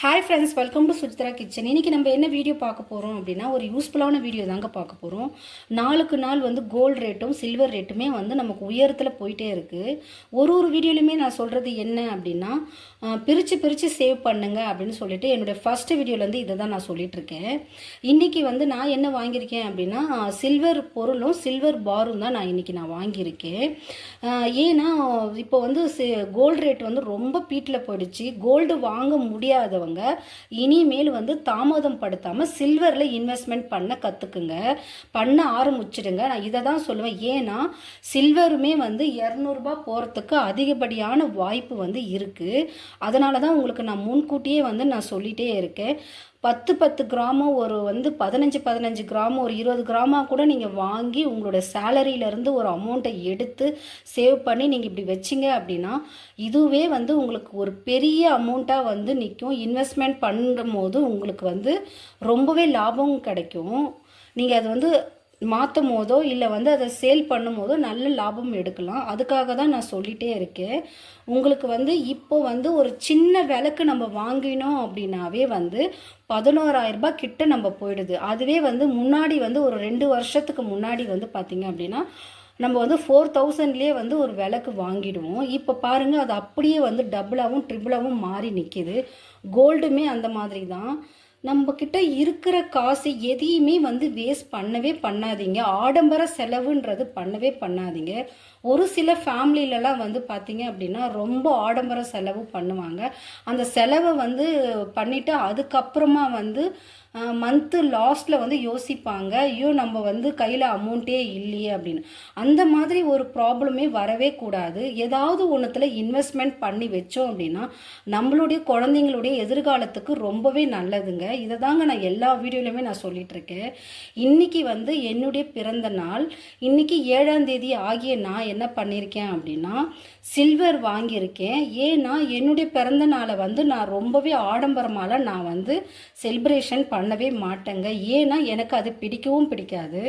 Hi friends welcome to Sujithra kitchen இன்னைக்கு நம்ம என்ன வீடியோ பார்க்க போகிறோம் அப்படின்னா ஒரு யூஸ்ஃபுல்லான வீடியோ தாங்க பார்க்க போகிறோம் நாளுக்கு நாள் வந்து கோல்டு ரேட்டும் சில்வர் ரேட்டுமே வந்து நமக்கு உயரத்தில் போயிட்டே இருக்குது ஒரு ஒரு வீடியோலையுமே நான் சொல்கிறது என்ன அப்படின்னா பிரித்து பிரித்து சேவ் பண்ணுங்க அப்படின்னு சொல்லிட்டு என்னுடைய ஃபஸ்ட்டு வீடியோலேருந்து இதை தான் நான் சொல்லிகிட்ருக்கேன் இன்றைக்கி வந்து நான் என்ன வாங்கியிருக்கேன் அப்படின்னா சில்வர் பொருளும் சில்வர் பாரும் தான் நான் இன்னைக்கு நான் வாங்கியிருக்கேன். ஏன்னா இப்போ வந்து கோல்டு ரேட் வந்து ரொம்ப பீட்டில் போயிடுச்சு. கோல்டு வாங்க முடியாதவங்க இனிமேல் வந்து தாமதம் படுத்தாமல் சில்வரில் இன்வெஸ்ட்மெண்ட் பண்ண கற்றுக்குங்க பண்ண ஆரம்பிச்சிடுங்க. நான் இதை தான் சொல்லுவேன். ஏன்னா சில்வருமே வந்து இரநூறுபா போகிறதுக்கு அதிகப்படியான வாய்ப்பு வந்து இருக்குது அதனால தான் உங்களுக்கு நான் முன்கூட்டியே வந்து நான் சொல்லிகிட்டே இருக்கேன். பத்து பத்து கிராமம் ஒரு வந்து பதினஞ்சு பதினஞ்சு கிராமம் ஒரு இருபது கிராமாக கூட நீங்கள் வாங்கி உங்களோட சேலரியிலேருந்து ஒரு அமௌண்ட்டை எடுத்து சேவ் பண்ணி நீங்கள் இப்படி வச்சிங்க அப்படின்னா இதுவே வந்து உங்களுக்கு ஒரு பெரிய அமௌண்ட்டாக வந்து நிற்கும் இன்வெஸ்ட்மெண்ட் பண்ணும்போது உங்களுக்கு வந்து ரொம்பவே லாபம் கிடைக்கும். நீங்கள் அது வந்து மாற்றும் போதோ இல்லை வந்து அதை சேல் பண்ணும் போதோ நல்ல லாபம் எடுக்கலாம். அதுக்காக தான் நான் சொல்லிகிட்டே இருக்கேன். உங்களுக்கு வந்து இப்போ வந்து ஒரு சின்ன விலைக்கு நம்ம வாங்கினோம் அப்படின்னாவே வந்து பதினோராயிரம் ரூபாய் கிட்ட நம்ம போயிடுது. அதுவே வந்து முன்னாடி வந்து ஒரு ரெண்டு வருஷத்துக்கு முன்னாடி வந்து பார்த்திங்க அப்படின்னா நம்ம வந்து ஃபோர் தௌசண்ட்லேயே வந்து ஒரு விளக்கு வாங்கிடுவோம். இப்போ பாருங்கள் அது அப்படியே வந்து டபுளாகவும் ட்ரிபிளாகவும் மாறி நிற்கிது கோல்டுமே அந்த மாதிரி தான். நம்ம கிட்ட இருக்கிற காசு எதையுமே வந்து வேஸ்ட் பண்ணவே பண்ணாதீங்க. ஆடம்பர செலவுன்றது பண்ணவே பண்ணாதீங்க. ஒரு சில ஃபேமிலிலலாம் வந்து பார்த்தீங்க அப்படின்னா ரொம்ப ஆடம்பர செலவு பண்ணுவாங்க. அந்த செலவை வந்து பண்ணிவிட்டு அதுக்கப்புறமா வந்து மந்த்து லாஸ்ட்டில் வந்து யோசிப்பாங்க. ஐயோ நம்ம வந்து கையில் அமௌண்ட்டே இல்லையே அப்படின்னு. அந்த மாதிரி ஒரு ப்ராப்ளமே வரவே கூடாது. ஏதாவது ஒன்றுத்தில் இன்வெஸ்ட்மெண்ட் பண்ணி வச்சோம் அப்படின்னா நம்மளுடைய குழந்தைங்களுடைய எதிர்காலத்துக்கு ரொம்பவே நல்லதுங்க. இதை தாங்க நான் எல்லா வீடியோலையுமே நான் சொல்லிகிட்ருக்கேன் இருக்கேன். இன்னைக்கு வந்து என்னுடைய பிறந்த நாள். இன்றைக்கி ஏழாம் தேதி ஆகிய நான் என்ன பண்ணியிருக்கேன் அப்படின்னா சில்வர் வாங்கியிருக்கேன். ஏன்னா என்னுடைய பிறந்த நாளை வந்து நான் ரொம்பவே ஆடம்பரமால நான் வந்து செலிப்ரேஷன் பண்ணவே மாட்டேங்க. ஏன்னா எனக்கு அது பிடிக்கவும் பிடிக்காது.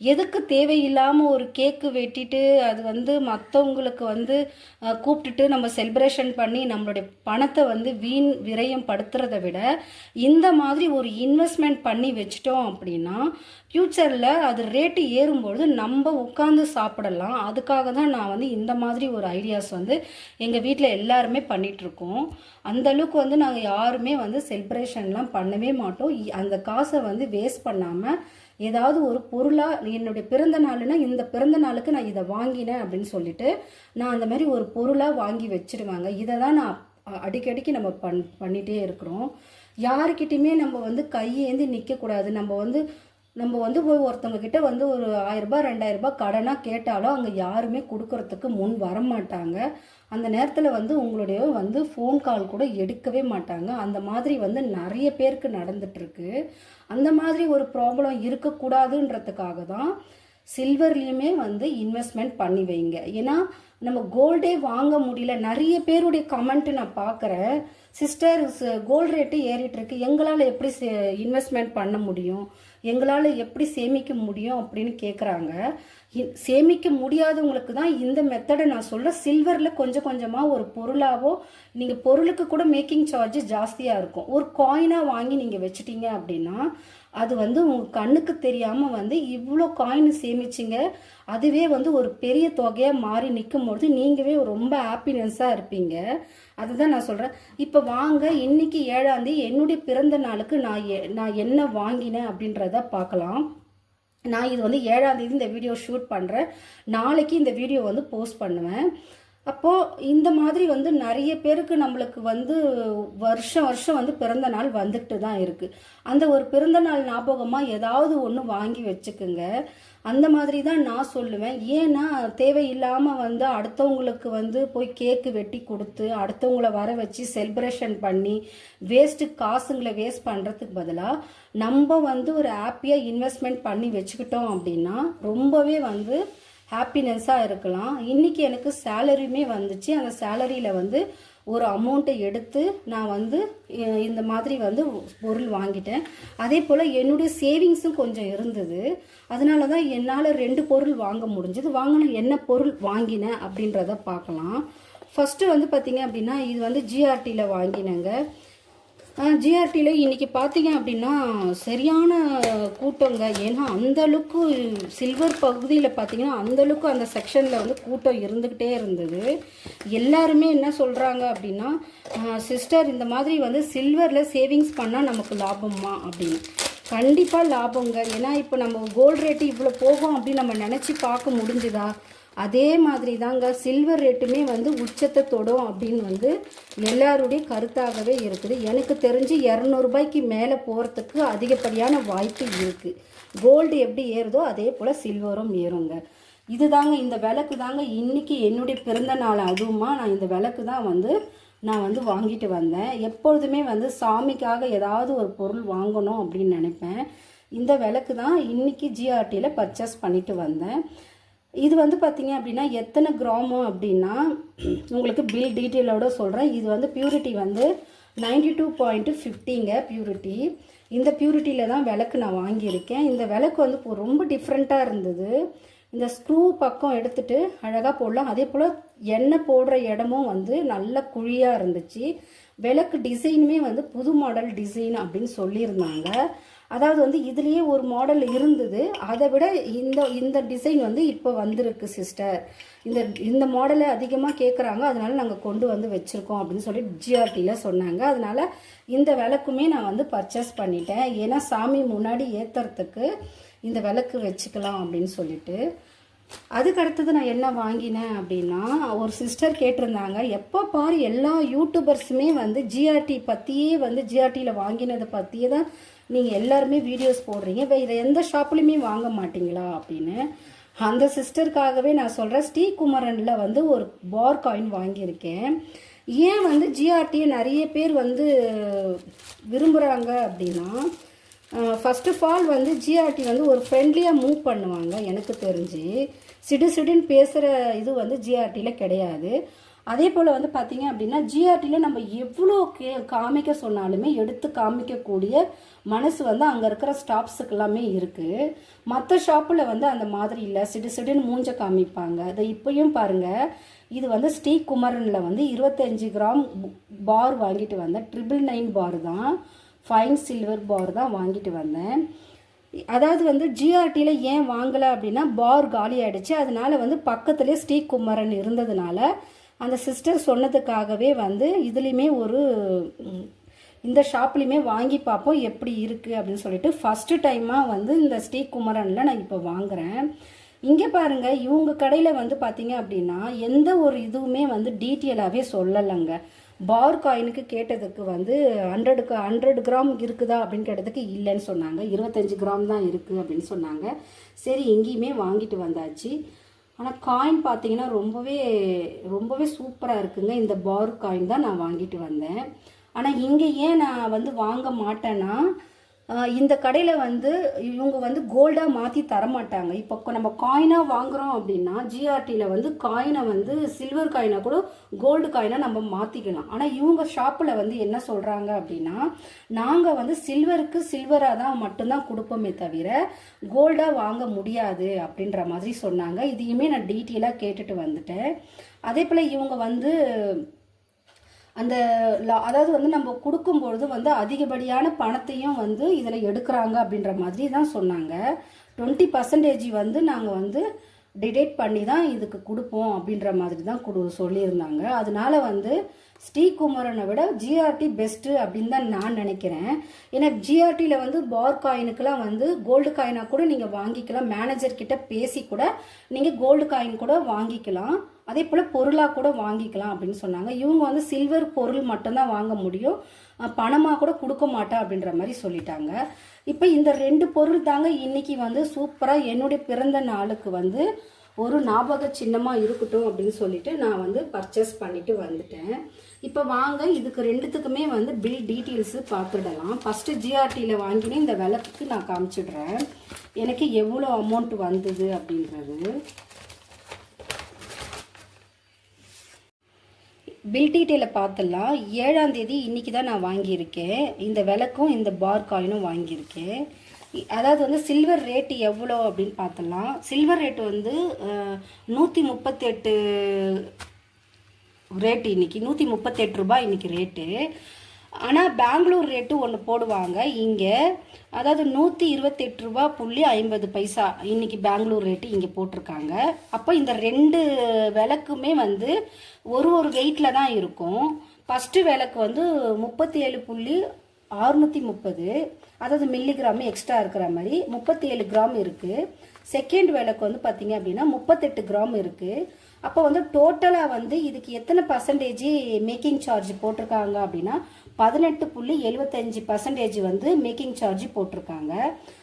எதுக்கு தேவையில்லாமல் ஒரு கேக்கு வெட்டிட்டு அது வந்து மற்றவங்களுக்கு வந்து கூப்பிட்டுட்டு நம்ம செலிப்ரேஷன் பண்ணி நம்மளுடைய பணத்தை வந்து வீண் விரயம் படுத்துறதை விட இந்த மாதிரி ஒரு இன்வெஸ்ட்மெண்ட் பண்ணி வச்சிட்டோம் அப்படின்னா ஃப்யூச்சரில் அது ரேட்டு ஏறும்பொழுது நம்ம உட்காந்து சாப்பிடலாம். அதுக்காக தான் நான் வந்து இந்த மாதிரி ஒரு ஐடியாஸ் வந்து எங்கள் வீட்டில் எல்லாருமே பண்ணிகிட்ருக்கோம் அந்த அளவுக்கு வந்து நாங்கள் யாருமே வந்து செலிப்ரேஷன்லாம் பண்ணவே மாட்டோம். இ- அந்த காசை வந்து வேஸ்ட் பண்ணாமல் ஏதாவது ஒரு பொருளாக என்னுடைய பிறந்த நாளுனா இந்த பிறந்த நாளுக்கு நான் இதை வாங்கினேன் அப்படின்னு சொல்லிட்டு நான் அந்த மாதிரி ஒரு பொருளாக வாங்கி வச்சிருவாங்க. இதை தான் நான் அடிக்கடிக்கு நம்ம பண் பண்ணிகிட்டே இருக்கிறோம். யாருக்கிட்டையுமே நம்ம வந்து கையேந்தி நிற்கக்கூடாது நம்ம வந்து நம்ம வந்து போய் ஒருத்தவங்க கிட்ட வந்து ஒரு ஆயிரரூபா ரெண்டாயிரரூபா கடனாக கேட்டாலும் அங்கே யாருமே கொடுக்கறதுக்கு முன் வரமாட்டாங்க. அந்த நேரத்தில் வந்து உங்களுடைய வந்து ஃபோன் கால் கூட எடுக்கவே மாட்டாங்க. அந்த மாதிரி வந்து நிறைய பேருக்கு நடந்துட்டுருக்கு. அந்த மாதிரி ஒரு ப்ராப்ளம் இருக்கக்கூடாதுன்றதுக்காக தான் சில்வர்லேயுமே வந்து இன்வெஸ்ட்மெண்ட் பண்ணி வைங்க. ஏன்னா நம்ம கோல்டே வாங்க முடியல. நிறைய பேருடைய கமெண்ட் நான் பார்க்குறேன் சிஸ்டர் கோல்டு ரேட்டு ஏறிட்டு இருக்கு எங்களால் எப்படி இன்வெஸ்ட்மெண்ட் பண்ண முடியும்? எங்களால் எப்படி சேமிக்க முடியும் அப்படின்னு கேட்குறாங்க சேமிக்க முடியாதவங்களுக்கு தான் இந்த மெத்தடை நான் சொல்கிறேன் சில்வரில் கொஞ்சம் கொஞ்சமாக ஒரு பொருளாவோ நீங்கள் பொருளுக்கு கூட மேக்கிங் சார்ஜ் ஜாஸ்தியாக இருக்கும். ஒரு காயினாக வாங்கி நீங்கள் வச்சிட்டீங்க அப்படின்னா அது வந்து உங்கள் கண்ணுக்கு தெரியாமல் வந்து இவ்வளோ காயின் சேமிச்சிங்க. அதுவே வந்து ஒரு பெரிய தொகையாக மாறி நிற்கும் பொழுது நீங்களே ரொம்ப ஹாப்பினஸ்ஸாக இருப்பீங்க. அதுதான் நான் சொல்கிறேன் இப்போ வாங்க இன்னைக்கு ஏழாந்தேதி என்னுடைய பிறந்த நாளுக்கு நான் எ- நான் என்ன வாங்கினேன் அப்படின்றத பார்க்கலாம். நான் இது வந்து ஏழாம் தேதி இந்த வீடியோ ஷூட் பண்ணுறேன் நாளைக்கு இந்த வீடியோ வந்து போஸ்ட் பண்ணுவேன். அப்போது இந்த மாதிரி வந்து நிறைய பேருக்கு நம்மளுக்கு வந்து வருஷம் வருஷம் வந்து பிறந்த நாள் வந்துட்டு தான் இருக்குது அந்த ஒரு பிறந்த நாள் ஞாபகமாக ஏதாவது ஒன்று வாங்கி வச்சுக்குங்க. அந்த மாதிரி தான் நான் சொல்லுவேன். ஏன்னா தேவையில்லாமல் வந்து அடுத்தவங்களுக்கு வந்து போய் கேக்கு வெட்டி கொடுத்து அடுத்தவங்கள வர வச்சு செலிப்ரேஷன் பண்ணி வேஸ்ட்டு காசுங்களை வேஸ்ட் பண்ணுறதுக்கு பதிலாக நம்ம வந்து ஒரு ஹாப்பியாக இன்வெஸ்ட்மெண்ட் பண்ணி வச்சுக்கிட்டோம் அப்படின்னா ரொம்பவே வந்து ஹாப்பினஸ்ஸாக இருக்கலாம். இன்றைக்கி எனக்கு சேலரியுமே வந்துச்சு. அந்த சேலரியில் வந்து ஒரு அமௌண்ட்டை எடுத்து நான் வந்து இந்த மாதிரி வந்து பொருள் வாங்கிட்டேன். அதே போல் என்னுடைய சேவிங்ஸும் கொஞ்சம் இருந்தது. அதனால தான் என்னால் ரெண்டு பொருள் வாங்க முடிஞ்சது. வாங்கின என்ன பொருள் வாங்கினேன் அப்படின்றத பார்க்கலாம். ஃபஸ்ட்டு வந்து பார்த்தீங்க அப்படின்னா இது வந்து ஜிஆர்டியில் வாங்கினேங்க. ஜிஆர்டியில் இன்றைக்கி பார்த்தீங்க அப்படின்னா சரியான கூட்டங்க. ஏன்னா அந்த அளவுக்கு சில்வர் பகுதியில் பார்த்தீங்கன்னா அந்தளவுக்கு அந்த செக்ஷனில் வந்து கூட்டம் இருந்துக்கிட்டே இருந்தது. எல்லாருமே என்ன சொல்கிறாங்க அப்படின்னா சிஸ்டர் இந்த மாதிரி வந்து சில்வரில் சேவிங்ஸ் பண்ணால் நமக்கு லாபமா அப்படின்னு. கண்டிப்பாக லாபங்க. ஏன்னா இப்போ நம்ம கோல்டு ரேட்டு இவ்வளோ போகும் அப்படின்னு நம்ம நினச்சி பார்க்க முடிஞ்சுதா? அதே மாதிரி தாங்க சில்வர் ரேட்டுமே வந்து உச்சத்தை தொடும் அப்படின்னு வந்து எல்லாருடைய கருத்தாகவே இருக்குது. எனக்கு தெரிஞ்சு இரநூறுபாய்க்கு மேலே போகிறதுக்கு அதிகப்படியான வாய்ப்பு இருக்குது கோல்டு எப்படி ஏறுதோ அதே போல் சில்வரும் ஏறுங்க. இது தாங்க இந்த விளக்கு தாங்க இன்றைக்கி என்னுடைய பிறந்த நாள். அதுவுமா நான் இந்த விளக்கு தான் வந்து நான் வந்து வாங்கிட்டு வந்தேன். எப்பொழுதுமே வந்து சாமிக்காக ஏதாவது ஒரு பொருள் வாங்கணும் அப்படின்னு நினைப்பேன். இந்த விளக்கு தான் இன்றைக்கி ஜிஆர்டியில் பர்ச்சேஸ் பண்ணிட்டு வந்தேன். இது வந்து பார்த்தீங்க அப்படின்னா எத்தனை கிராமம் அப்படின்னா உங்களுக்கு பில் டீட்டெயிலோட சொல்கிறேன் இது வந்து பியூரிட்டி வந்து நைன்டி டூ பாயிண்ட்டு ஃபிஃப்டிங்க பியூரிட்டி இந்த பியூரிட்டியில் தான் விளக்கு நான் வாங்கியிருக்கேன். இந்த விளக்கு வந்து இப்போ ரொம்ப டிஃப்ரெண்ட்டாக இருந்தது. இந்த ஸ்க்ரூ பக்கம் எடுத்துட்டு அழகாக போடலாம். அதே போல் எண்ணெய் போடுற இடமும் வந்து நல்ல குழியாக இருந்துச்சு. விளக்கு டிசைனுமே வந்து புது மாடல் டிசைன் அப்படின்னு சொல்லியிருந்தாங்க. அதாவது வந்து இதுலேயே ஒரு மாடல் இருந்தது. அதை விட இந்த இந்த டிசைன் வந்து இப்போ வந்திருக்கு சிஸ்டர் இந்த இந்த மாடலை அதிகமாக கேட்குறாங்க அதனால நாங்கள் கொண்டு வந்து வச்சுருக்கோம் அப்படின்னு சொல்லி ஜிஆர்டியில் சொன்னாங்க. அதனால் இந்த விளக்குமே நான் வந்து பர்ச்சேஸ் பண்ணிட்டேன். ஏன்னா சாமி முன்னாடி ஏற்றுறதுக்கு இந்த விளக்கு வச்சுக்கலாம் அப்படின்னு சொல்லிட்டு. அதுக்கு அடுத்தது நான் என்ன வாங்கினேன் அப்படின்னா ஒரு சிஸ்டர் கேட்டிருந்தாங்க எப்போ பாரு எல்லா யூடியூபர்ஸுமே வந்து ஜிஆர்டி பற்றியே வந்து ஜிஆர்டியில் வாங்கினதை பற்றியே தான் நீங்கள் எல்லாருமே வீடியோஸ் போடுறீங்க. வேறு எந்த ஷாப்லேயுமே வாங்க மாட்டீங்களா அப்படின்னு. அந்த சிஸ்டருக்காகவே நான் சொல்கிறேன் ஸ்ரீகுமரனில் வந்து ஒரு பார் காயின் வாங்கியிருக்கேன். ஏன் வந்து ஜிஆர்டியை நிறைய பேர் வந்து விரும்புகிறாங்க அப்படின்னா ஃபர்ஸ்ட் ஆஃப் ஆல் வந்து ஜிஆர்டி வந்து ஒரு ஃப்ரெண்ட்லியாக மூவ் பண்ணுவாங்க எனக்கு தெரிஞ்சு. சிடு சிடுன்னு பேசுகிற இது வந்து ஜிஆர்டியில் கிடையாது. அதே போல் வந்து பார்த்தீங்க அப்படின்னா ஜிஆர்டியில் நம்ம எவ்வளோ கே காமிக்க சொன்னாலுமே எடுத்து காமிக்கக்கூடிய மனசு வந்து அங்கே இருக்கிற ஸ்டாஃப்ஸுக்கு எல்லாமே இருக்குது மற்ற ஷாப்பில் வந்து அந்த மாதிரி இல்லை. சிடு சிடுன்னு மூஞ்ச காமிப்பாங்க. அதை இப்போயும் பாருங்கள் இது வந்து ஸ்ரீ குமரனில் வந்து இருபத்தஞ்சி கிராம் பார் வாங்கிட்டு வந்தேன். ட்ரிபிள் நைன் பார் தான். ஃபைன் சில்வர் பார் தான் வாங்கிட்டு வந்தேன். அதாவது வந்து ஜிஆர்டியில் ஏன் வாங்கலை அப்படின்னா பார் காலி ஆகிடுச்சு அதனால வந்து பக்கத்துலேயே ஸ்ரீ குமரன் இருந்ததுனால அந்த சிஸ்டர் சொன்னதுக்காகவே வந்து இதுலேயுமே ஒரு இந்த ஷாப்லேயுமே வாங்கி பார்ப்போம் எப்படி இருக்குது அப்படின்னு சொல்லிட்டு ஃபஸ்ட்டு டைமாக வந்து இந்த ஸ்ரீ குமரனில் நான் இப்போ வாங்குகிறேன் இங்கே பாருங்கள் இவங்க கடையில் வந்து பார்த்தீங்க அப்படின்னா எந்த ஒரு இதுவுமே வந்து டீட்டெயிலாகவே சொல்லலைங்க. பார் காயினுக்கு கேட்டதுக்கு வந்து ஹண்ட்ரடுக்கு ஹண்ட்ரட் கிராம் இருக்குதா அப்படின்னு கேட்டதுக்கு இல்லைன்னு சொன்னாங்க. இருபத்தஞ்சி கிராம் தான் இருக்குது அப்படின்னு சொன்னாங்க. சரி எங்கேயுமே வாங்கிட்டு வந்தாச்சு. ஆனால் காயின் பார்த்தீங்கன்னா ரொம்பவே ரொம்பவே சூப்பராக இருக்குங்க. இந்த பார் காயின் தான் நான் வாங்கிட்டு வந்தேன். ஆனால் இங்கே ஏன் நான் வந்து வாங்க மாட்டேன்னா இந்த கடையில் வந்து இவங்க வந்து கோல்டாக மாற்றி தரமாட்டாங்க. இப்போ நம்ம காயினாக வாங்குகிறோம் அப்படின்னா ஜிஆர்டியில் வந்து காயினை வந்து சில்வர் காயினை கூட கோல்டு காயினாக நம்ம மாற்றிக்கலாம் ஆனால் இவங்க ஷாப்பில் வந்து என்ன சொல்கிறாங்க அப்படின்னா நாங்கள் வந்து சில்வருக்கு சில்வராக தான் மட்டும்தான் கொடுப்போமே தவிர கோல்டாக வாங்க முடியாது அப்படின்ற மாதிரி சொன்னாங்க. இதையுமே நான் டீட்டெயிலாக கேட்டுட்டு வந்துட்டேன். அதே போல் இவங்க வந்து அந்த அதாவது வந்து நம்ம கொடுக்கும்பொழுது வந்து அதிகப்படியான பணத்தையும் வந்து இதில் எடுக்கிறாங்க அப்படின்ற மாதிரி தான் சொன்னாங்க. டுவெண்ட்டி பர்சன்டேஜ் வந்து நாங்கள் வந்து டிடேட் பண்ணி தான் இதுக்கு கொடுப்போம் அப்படின்ற மாதிரி தான் கொடு சொல்லியிருந்தாங்க. அதனால வந்து ஸ்ரீகுமரனை விட ஜிஆர்டி பெஸ்ட்டு அப்படின்னு தான் நான் நினைக்கிறேன். ஏன்னா ஜிஆர்டியில் வந்து பார் காயினுக்கெலாம் வந்து கோல்டு காயினாக கூட நீங்கள் வாங்கிக்கலாம். மேனேஜர்கிட்ட பேசி கூட நீங்கள் கோல்டு காயின் கூட வாங்கிக்கலாம். அதே போல் பொருளாக கூட வாங்கிக்கலாம் அப்படின்னு சொன்னாங்க. இவங்க வந்து சில்வர் பொருள் மட்டும்தான் வாங்க முடியும். பணமாக கூட கொடுக்க மாட்டா அப்படின்ற மாதிரி சொல்லிட்டாங்க. இப்போ இந்த ரெண்டு பொருள் தாங்க இன்னைக்கு வந்து சூப்பராக என்னுடைய பிறந்த நாளுக்கு வந்து ஒரு ஞாபக சின்னமாக இருக்கட்டும் அப்படின்னு சொல்லிட்டு நான் வந்து பர்ச்சேஸ் பண்ணிட்டு வந்துட்டேன். இப்போ வாங்க இதுக்கு ரெண்டுத்துக்குமே வந்து பில் டீட்டெயில்ஸு பார்த்துடலாம் ஃபஸ்ட்டு ஜிஆர்டியில் வாங்கினேன் இந்த விளக்குக்கு நான் காமிச்சிடுறேன். எனக்கு எவ்வளோ அமௌண்ட் வந்தது அப்படின்றது. பில் டீட்டெயிலை பார்த்துடலாம் ஏழாம் தேதி இன்றைக்கி தான் நான் வாங்கியிருக்கேன். இந்த விளக்கும் இந்த பார் காயினும் வாங்கியிருக்கேன். அதாவது வந்து சில்வர் ரேட்டு எவ்வளோ அப்படின்னு பார்த்துடலாம் சில்வர் ரேட்டு வந்து நூற்றி முப்பத்தெட்டு ரேட்டு இன்றைக்கி நூற்றி முப்பத்தெட்டு ரூபாய் இன்றைக்கி ரேட்டு ஆனால் பெங்களூர் ரேட்டு ஒன்று போடுவாங்க. இங்கே அதாவது நூற்றி இருபத்தெட்டு ரூபா புள்ளி ஐம்பது பைசா இன்றைக்கி பெங்களூர் ரேட்டு இங்கே போட்டிருக்காங்க. அப்போ இந்த ரெண்டு விளக்குமே வந்து ஒரு ஒரு வெயிட்டில் தான் இருக்கும். ஃபஸ்ட்டு விளக்கு வந்து முப்பத்தி ஏழு புள்ளி ஆறுநூற்றி முப்பது. அதாவது மில்லிகிராம் எக்ஸ்ட்ரா இருக்கிற மாதிரி முப்பத்தி ஏழு கிராம் இருக்குது செகண்ட் விளக்கு வந்து பார்த்தீங்க அப்படின்னா முப்பத்தெட்டு கிராம் இருக்குது அப்போ வந்து டோட்டலாக வந்து இதுக்கு எத்தனை பர்சன்டேஜ் மேக்கிங் சார்ஜ் போட்டிருக்காங்க அப்படின்னா பதினெட்டு புள்ளி எழுபத்தஞ்சு பர்சன்டேஜ் வந்து மேக்கிங் சார்ஜ் போட்டிருக்காங்க.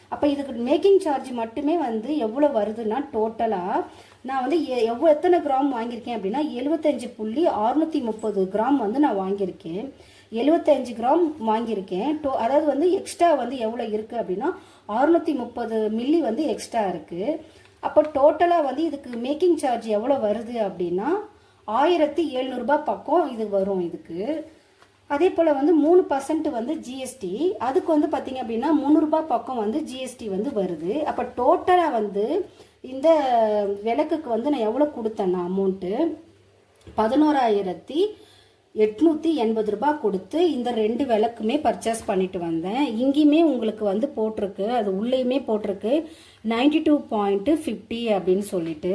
அப்போ இதுக்கு மேக்கிங் சார்ஜ் மட்டுமே வந்து எவ்வளோ வருதுன்னா டோட்டலாக நான் வந்து எ- எவ்வளோ எத்தனை கிராம் வாங்கியிருக்கேன் அப்படின்னா எழுபத்தஞ்சு புள்ளி அறுநூற்றி முப்பது கிராம் வந்து நான் வாங்கியிருக்கேன். எழுபத்தஞ்சு கிராம் வாங்கியிருக்கேன். டோ அதாவது வந்து எக்ஸ்ட்ரா வந்து எவ்வளோ இருக்குது அப்படின்னா அறுநூற்றி முப்பது மில்லி வந்து எக்ஸ்ட்ரா இருக்குது அப்போ டோட்டலாக வந்து இதுக்கு மேக்கிங் சார்ஜ் எவ்வளோ வருது அப்படின்னா ஆயிரத்தி எழுநூறுபா பக்கம் இது வரும் இதுக்கு. அதே போல் வந்து மூணு பர்சன்ட் வந்து ஜிஎஸ்டி அதுக்கு வந்து பார்த்தீங்க அப்படின்னா முந்நூறுபா பக்கம் வந்து ஜிஎஸ்டி வந்து வருது. அப்போ டோட்டலாக வந்து இந்த விளக்குக்கு வந்து நான் எவ்வளோ கொடுத்தேன்னா அமௌண்ட்டு பதினோராயிரத்தி எட்நூற்றி எண்பது ரூபாய் கொடுத்து இந்த ரெண்டு விளக்குமே பர்ச்சேஸ் பண்ணிட்டு வந்தேன். இங்கேயுமே உங்களுக்கு வந்து போட்டிருக்கு. அது உள்ளேயுமே போட்டிருக்கு. நைன்டி டூ பாயிண்ட்டு ஃபிஃப்டி அப்படின்னு சொல்லிட்டு.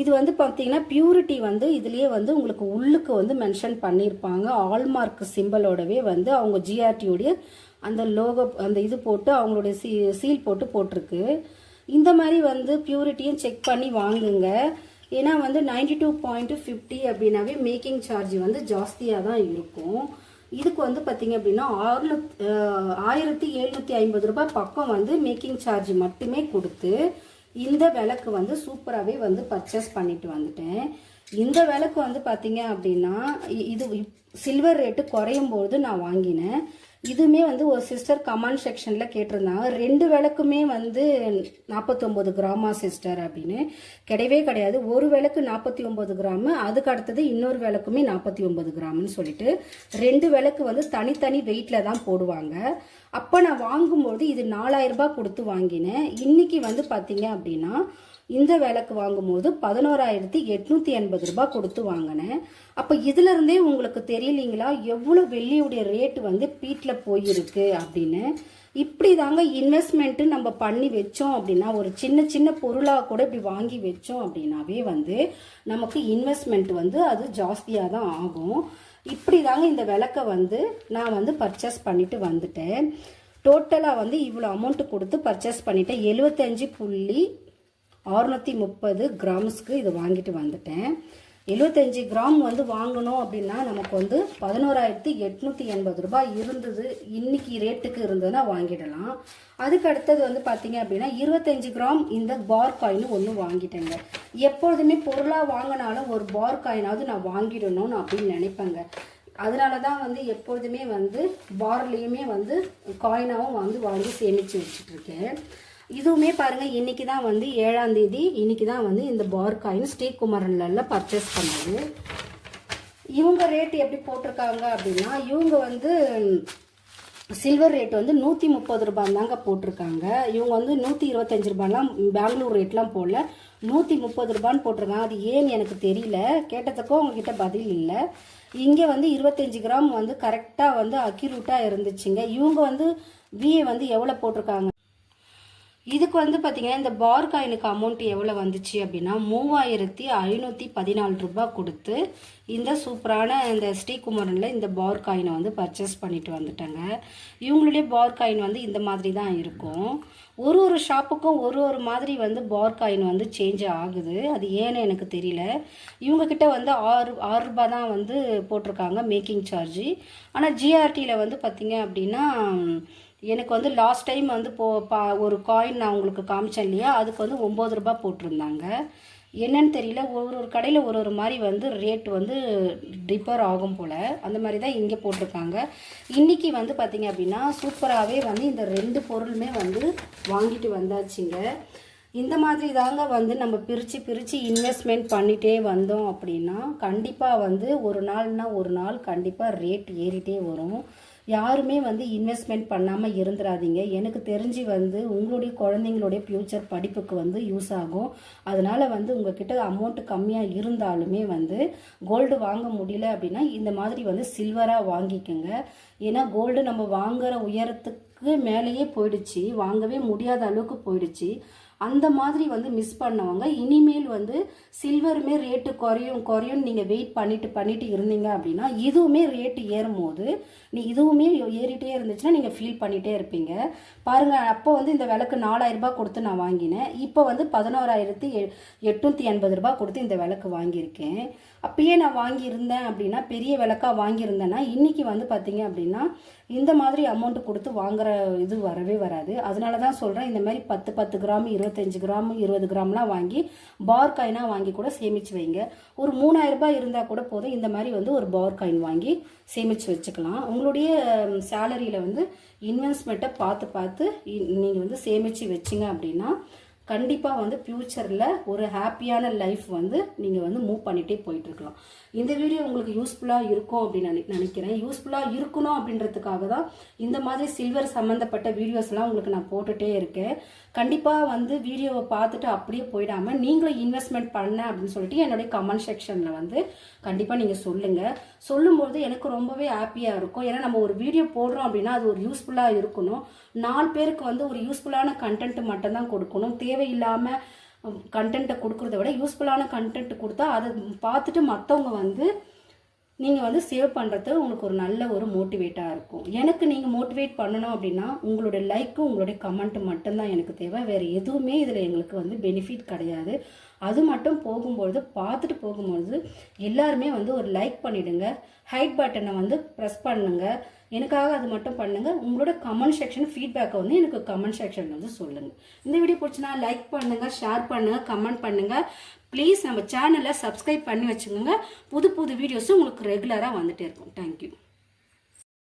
இது வந்து பார்த்தீங்கன்னா பியூரிட்டி வந்து இதுலேயே வந்து உங்களுக்கு உள்ளுக்கு வந்து மென்ஷன் பண்ணியிருப்பாங்க. ஆல்மார்க் சிம்பிளோடவே வந்து அவங்க ஜிஆர்டியோடைய அந்த லோகோ அந்த இது போட்டு அவங்களுடைய சீ சீல் போட்டு போட்டிருக்கு. இந்த மாதிரி வந்து பியூரிட்டியும் செக் பண்ணி வாங்குங்க. ஏன்னா வந்து நைன்டி டூ பாயிண்ட் ஃபிஃப்டி அப்படின்னாவே மேக்கிங் சார்ஜ் வந்து ஜாஸ்தியாக தான் இருக்கும். இதுக்கு வந்து பார்த்தீங்க அப்படின்னா ஆறுநூத் ஆயிரத்தி எழுநூற்றி ஐம்பது ரூபாய் பக்கம் வந்து மேக்கிங் சார்ஜ் மட்டுமே கொடுத்து இந்த விளக்கு வந்து சூப்பராகவே வந்து பர்ச்சேஸ் பண்ணிட்டு வந்துட்டேன். இந்த விளக்கு வந்து பார்த்தீங்க அப்படின்னா இ- இது சில்வர் ரேட்டு குறையும் போது நான் வாங்கினேன். இதுவுமே வந்து ஒரு சிஸ்டர் கமெண்ட் செக்ஷனில் கேட்டிருந்தாங்க. ரெண்டு விளக்குமே வந்து நாற்பத்தொம்போது கிராமா சிஸ்டர் அப்படின்னு. கிடையவே கிடையாது. ஒரு விளக்கு நாற்பத்தி ஒம்பது கிராமு அதுக்கு அடுத்தது இன்னொரு விளக்குமே நாற்பத்தி ஒம்பது கிராம்னு சொல்லிட்டு ரெண்டு விளக்கு வந்து தனித்தனி வெயிட்டில் தான் போடுவாங்க. அப்போ நான் வாங்கும்போது இது நாலாயிரம் ரூபாய் கொடுத்து வாங்கினேன். இன்னைக்கு வந்து பார்த்தீங்க அப்படின்னா இந்த விளக்கு வாங்கும்போது பதினோராயிரத்தி எட்நூத்தி எண்பது ரூபாய் கொடுத்து வாங்கினேன். அப்போ இதுல இருந்தே உங்களுக்கு தெரியலீங்களா? எவ்வளோ வெள்ளியுடைய ரேட் வந்து பீட்டில் போயிருக்கு அப்படின்னு. இப்படி தாங்க இன்வெஸ்ட்மெண்ட்டு நம்ம பண்ணி வச்சோம் அப்படின்னா ஒரு சின்ன சின்ன பொருளாக கூட இப்படி வாங்கி வச்சோம் அப்படின்னாவே வந்து நமக்கு இன்வெஸ்ட்மெண்ட் வந்து அது ஜாஸ்தியாக தான் ஆகும். இப்படி தாங்க இந்த விளக்கை வந்து நான் வந்து பர்ச்சேஸ் பண்ணிட்டு வந்துட்டேன். டோட்டலாக வந்து இவ்வளோ அமௌண்ட்டு கொடுத்து பர்ச்சேஸ் பண்ணிட்டேன். எழுபத்தஞ்சு புள்ளி அறுநூற்றி முப்பது கிராம்ஸ்க்கு இது வாங்கிட்டு வந்துட்டேன். எழுபத்தஞ்சி கிராம் வந்து வாங்கணும் அப்படின்னா நமக்கு வந்து பதினோராயிரத்தி எட்நூற்றி எண்பது ரூபாய் இருந்தது. இன்னைக்கு ரேட்டுக்கு இருந்ததுன்னா வாங்கிடலாம். அதுக்கு அடுத்தது வந்து பார்த்தீங்க அப்படின்னா இருபத்தஞ்சு கிராம் இந்த பார் காயின் ஒன்று வாங்கிட்டேங்க. எப்பொழுதுமே பொருளாக வாங்கினாலும் ஒரு பார் காயினாவது நான் வாங்கிடணும்னு அப்படின்னு நினைப்பேங்க. அதனால தான் வந்து எப்பொழுதுமே வந்து பார்லேயுமே வந்து காயினாகவும் வந்து வாங்கி சேமித்து வச்சுட்ருக்கேன் இதுவுமே பாருங்க இன்னைக்கு தான் வந்து ஏழாம் தேதி இன்னைக்கு தான் வந்து இந்த பார் காயின் ஸ்ரீகுமரன்ல பர்ச்சேஸ் பண்ணது. இவங்க ரேட் எப்படி போட்டிருக்காங்க அப்படின்னா இவங்க வந்து சில்வர் ரேட் வந்து நூற்றி முப்பது ரூபாய் தாங்க போட்டிருக்காங்க. இவங்க வந்து நூற்றி இருபத்தஞ்சி ரூபாய்லாம் பெங்களூர் ரேட்லாம் போடல. நூற்றி முப்பது ரூபான்னு போட்டிருக்காங்க. அது ஏன்னு எனக்கு தெரியல. கேட்டதுக்கும் அவங்கக்கிட்ட பதில் இல்லை. இங்கே வந்து இருபத்தஞ்சி கிராம் வந்து கரெக்டாக வந்து அக்யூரேட்டாக இருந்துச்சுங்க. இவங்க வந்து விஏ வந்து எவ்வளோ போட்டிருக்காங்க? இதுக்கு வந்து பார்த்திங்கன்னா இந்த பார் காயினுக்கு அமௌண்ட் எவ்வளோ வந்துச்சு அப்படின்னா மூவாயிரத்தி ஐநூற்றி பதினாலு ரூபாய் கொடுத்து இந்த சூப்பரான இந்த ஸ்ரீகுமரனில் இந்த பார் காயினை வந்து பர்ச்சேஸ் பண்ணிட்டு வந்துட்டேங்க. இவங்களுடைய பார் காயின் வந்து இந்த மாதிரி தான் இருக்கும். ஒரு ஒரு ஷாப்புக்கும் ஒரு ஒரு மாதிரி வந்து பார் காயின் வந்து சேஞ்ச் ஆகுது. அது ஏன்னு எனக்கு தெரியல. இவங்கக்கிட்ட வந்து ஆறு ஆறு ரூபாய் தான் வந்து போட்டிருக்காங்க மேக்கிங் சார்ஜ் ஆனால் ஜிஆர்டியில் வந்து பார்த்திங்க அப்படின்னா எனக்கு வந்து லாஸ்ட் டைம் வந்து போ பா ஒரு காயின் நான் உங்களுக்கு காமிச்சேன் இல்லையா? அதுக்கு வந்து ஒம்பது ரூபாய் போட்டிருந்தாங்க. என்னன்னு தெரியல. ஒரு ஒரு கடையில் ஒரு ஒரு மாதிரி வந்து ரேட் வந்து டிப்பர் ஆகும் போல். அந்த மாதிரி தான் இங்கே போட்டிருக்காங்க. இன்றைக்கி வந்து பார்த்திங்க அப்படின்னா சூப்பராகவே வந்து இந்த ரெண்டு பொருளுமே வந்து வாங்கிட்டு வந்தாச்சுங்க. இந்த மாதிரி தாங்க வந்து நம்ம பிரித்து பிரித்து இன்வெஸ்ட்மெண்ட் பண்ணிகிட்டே வந்தோம் அப்படின்னா கண்டிப்பாக வந்து ஒரு நாள்னால் ஒரு நாள் கண்டிப்பாக ரேட் ஏறிட்டே வரும். யாருமே வந்து இன்வெஸ்ட்மெண்ட் பண்ணாமல் இருந்துடாதீங்க எனக்கு தெரிஞ்சு வந்து உங்களுடைய குழந்தைங்களுடைய ஃப்யூச்சர் படிப்புக்கு வந்து யூஸ் ஆகும். அதனால் வந்து உங்ககிட்ட அமௌண்ட் கம்மியாக இருந்தாலுமே வந்து கோல்டு வாங்க முடியல அப்படின்னா இந்த மாதிரி வந்து சில்வராக வாங்கிக்கோங்க. ஏன்னா கோல்டு நம்ம வாங்குற உயரத்துக்கு மேலேயே போயிடுச்சு. வாங்கவே முடியாத அளவுக்கு போயிடுச்சு. அந்த மாதிரி வந்து மிஸ் பண்ணவங்க. இனிமேல் வந்து சில்வருமே ரேட்டு குறையும் குறையும் நீங்கள் வெயிட் பண்ணிட்டு பண்ணிட்டு இருந்தீங்க அப்படின்னா இதுவுமே ரேட்டு ஏறும் போது நீ இதுவுமே ஏறிட்டே இருந்துச்சுன்னா நீங்கள் ஃபீல் பண்ணிகிட்டே இருப்பீங்க. பாருங்கள் அப்போ வந்து இந்த விளக்கு நாலாயிரரூபா கொடுத்து நான் வாங்கினேன். இப்போ வந்து பதினோராயிரத்தி எ எட்நூற்றி எண்பது ரூபா கொடுத்து இந்த விளக்கு வாங்கியிருக்கேன். அப்பயே நான் வாங்கியிருந்தேன் அப்படின்னா பெரிய விளக்கா வாங்கியிருந்தேன்னா இன்றைக்கி வந்து பார்த்தீங்க அப்படின்னா இந்த மாதிரி அமௌண்ட் கொடுத்து வாங்குற இது வரவே வராது. அதனால தான் சொல்கிறேன் இந்த மாதிரி பத்து பத்து கிராம் இருபத்தஞ்சு கிராம் இருபது கிராம்லாம் வாங்கி பார் காயினாக வாங்கி கூட சேமித்து வைங்க. ஒரு மூணாயிரம் ரூபாய் இருந்தால் கூட போதும். இந்த மாதிரி வந்து ஒரு பார் காயின் வாங்கி சேமித்து வச்சுக்கலாம். உங்களுடைய சேலரியில் வந்து இன்வெஸ்ட்மெண்ட்டை பார்த்து பார்த்து நீங்கள் வந்து சேமித்து வச்சிங்க அப்படின்னா கண்டிப்பாக வந்து ஃப்யூச்சரில் ஒரு ஹாப்பியான லைஃப் வந்து நீங்கள் வந்து மூவ் பண்ணிகிட்டே போயிட்டுருக்கலாம். இந்த வீடியோ உங்களுக்கு யூஸ்ஃபுல்லாக இருக்கும் அப்படின்னு நினை நினைக்கிறேன். யூஸ்ஃபுல்லாக இருக்கணும் அப்படின்றதுக்காக தான் இந்த மாதிரி சில்வர் சம்மந்தப்பட்ட வீடியோஸ்லாம் உங்களுக்கு நான் போட்டுகிட்டே இருக்கேன். கண்டிப்பாக வந்து வீடியோவை பார்த்துட்டு அப்படியே போயிடாமல் நீங்களும் இன்வெஸ்ட்மெண்ட் பண்ண அப்படின்னு சொல்லிட்டு என்னுடைய கமெண்ட் செக்ஷனில் வந்து கண்டிப்பாக நீங்கள் சொல்லுங்கள் சொல்லும்போது எனக்கு ரொம்பவே ஹாப்பியாக இருக்கும். ஏன்னா நம்ம ஒரு வீடியோ போடுறோம் அப்படின்னா அது ஒரு யூஸ்ஃபுல்லாக இருக்கணும். நாலு பேருக்கு வந்து ஒரு யூஸ்ஃபுல்லான கண்டென்ட் மட்டும்தான் கொடுக்கணும். தேவையில்லாமல் கண்டென்ட்டை கொடுக்குறத விட யூஸ்ஃபுல்லான கண்டென்ட் கொடுத்தா அதை பார்த்துட்டு மற்றவங்க வந்து நீங்கள் வந்து சேவ் பண்ணுறது உங்களுக்கு ஒரு நல்ல ஒரு மோட்டிவேட்டாக இருக்கும். எனக்கு நீங்கள் மோட்டிவேட் பண்ணணும் அப்படின்னா உங்களுடைய லைக்கும் உங்களுடைய கமெண்ட்டு மட்டும்தான் எனக்கு தேவை. வேறு எதுவுமே இதில் எங்களுக்கு வந்து பெனிஃபிட் கிடையாது. அது மட்டும் போகும்பொழுது பார்த்துட்டு போகும்பொழுது எல்லாருமே வந்து ஒரு லைக் பண்ணிவிடுங்க ஹைட் பட்டனை வந்து ப்ரெஸ் பண்ணுங்கள் எனக்காக அது மட்டும் பண்ணுங்கள் உங்களோட கமெண்ட் செக்ஷன் ஃபீட்பேக்கை வந்து எனக்கு கமெண்ட் செக்ஷன் வந்து சொல்லுங்கள் இந்த வீடியோ பிடிச்சினா லைக் பண்ணுங்கள் ஷேர் பண்ணுங்கள் கமெண்ட் பண்ணுங்கள் ப்ளீஸ் நம்ம சேனலை சப்ஸ்கிரைப் பண்ணி வச்சுக்கோங்க. புது புது வீடியோஸும் உங்களுக்கு ரெகுலராக வந்துகிட்டே இருக்கும். தேங்க்யூ